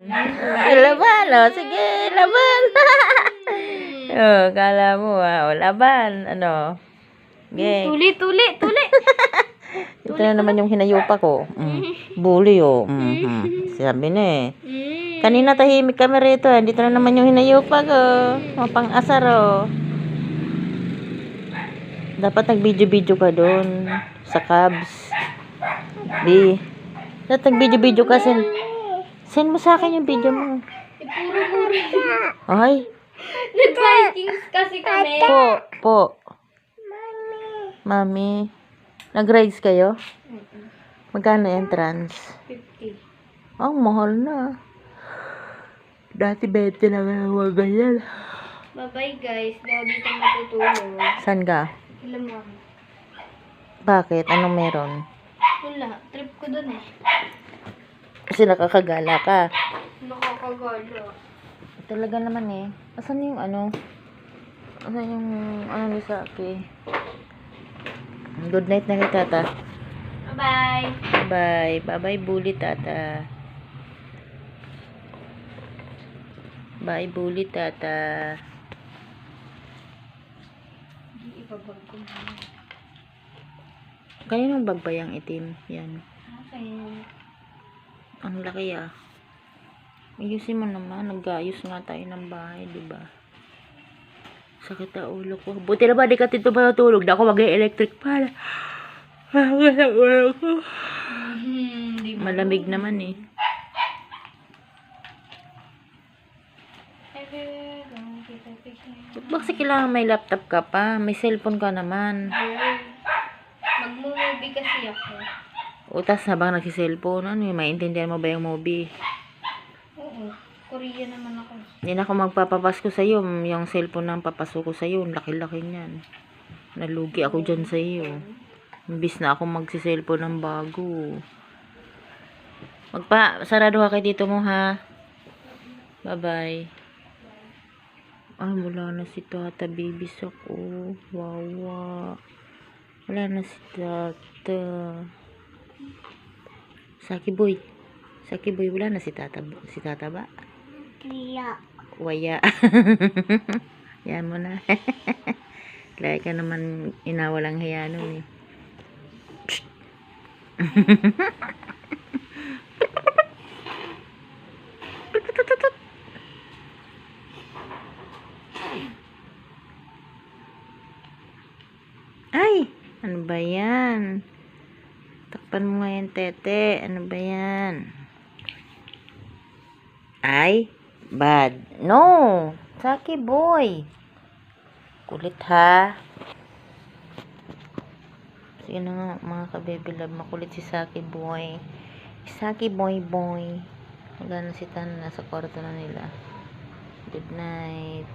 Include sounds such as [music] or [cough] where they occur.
Laban, oh. Sige, laban. [laughs] oh, kala mo, ah. Oh, laban. Ano? Sige. Tuli, tuli, tuli. [laughs] Ito na naman yung hinayupa ko. Mm. Bully, oh. Mhm. Sabi na eh. Mm. Kanina tahimik kami rito. eh. Dito na naman yung hinayupa ko. Mapang asar, oh. Dapat nag-video-video ka doon. Sa cabs. Di. Dapat nag-video-video ka. Send, send mo sa akin yung video mo. Ay. Nag-Vikings kasi kami. Po, po. Mami. Nag-rides kayo? Magkano entrance? 50. Oh, mahal na. Dati 20 lang ang mga ganyan. Bye-bye guys. Dahil dito matutulog. Saan ka? Alam mo. Bakit? Anong meron? Wala. Trip ko dun eh. Kasi nakakagala ka. Nakakagala. Talaga naman eh. Asan yung ano? Asan yung ano ni Saki? Good night na kay tata. Bye-bye. Bye. Bye-bye, bully tata. Bye, bully tata. Hindi ibabag ko na. Kaninong bag ba yung itim? Yan. Okay. Ang laki ah. Ayusin mo naman. Nag-ayos nga tayo ng bahay, di ba? Sakit ang ulo ko. Buti na ba di ka dito matutulog na ako mag-electric pala. Sakit ang ulo ko. Hmm? Malamig naman eh. Ba't ba kasi kailangan may laptop ka pa? May cellphone ka naman. Mag-movie kasi ako. O tas habang nagsiselfone, ano yung maintindihan mo ba yung movie? Oo. Korea naman ako. Hindi na ako magpapapasko sa'yo. Yung cellphone na ang papasok ko sa'yo, ang laki-laki niyan. Nalugi ako dyan sa iyo. Imbis na ako magsiselfone ng bago. Magpa, sarado ka kay dito mo ha. Bye-bye. Ay, wala na si tata. Babies ako. Wawa. Wala na si tata. Saki boy. Saki boy, wala na si tata. Si tata ba? Kaya. Waya. [laughs] Yan mo na. [laughs] Lagi ka naman inawalang hiya nun eh. [laughs] Ay! Ano ba yan? Takpan mo nga yan, tete. Ano ba yan? Ay, bad. No! Saki boy. Kulit ha. Sige na nga, mga kabebe love. Makulit si Saki boy. Saki boy boy. Wala na si Tana. Nasa kwarto na nila. Good night.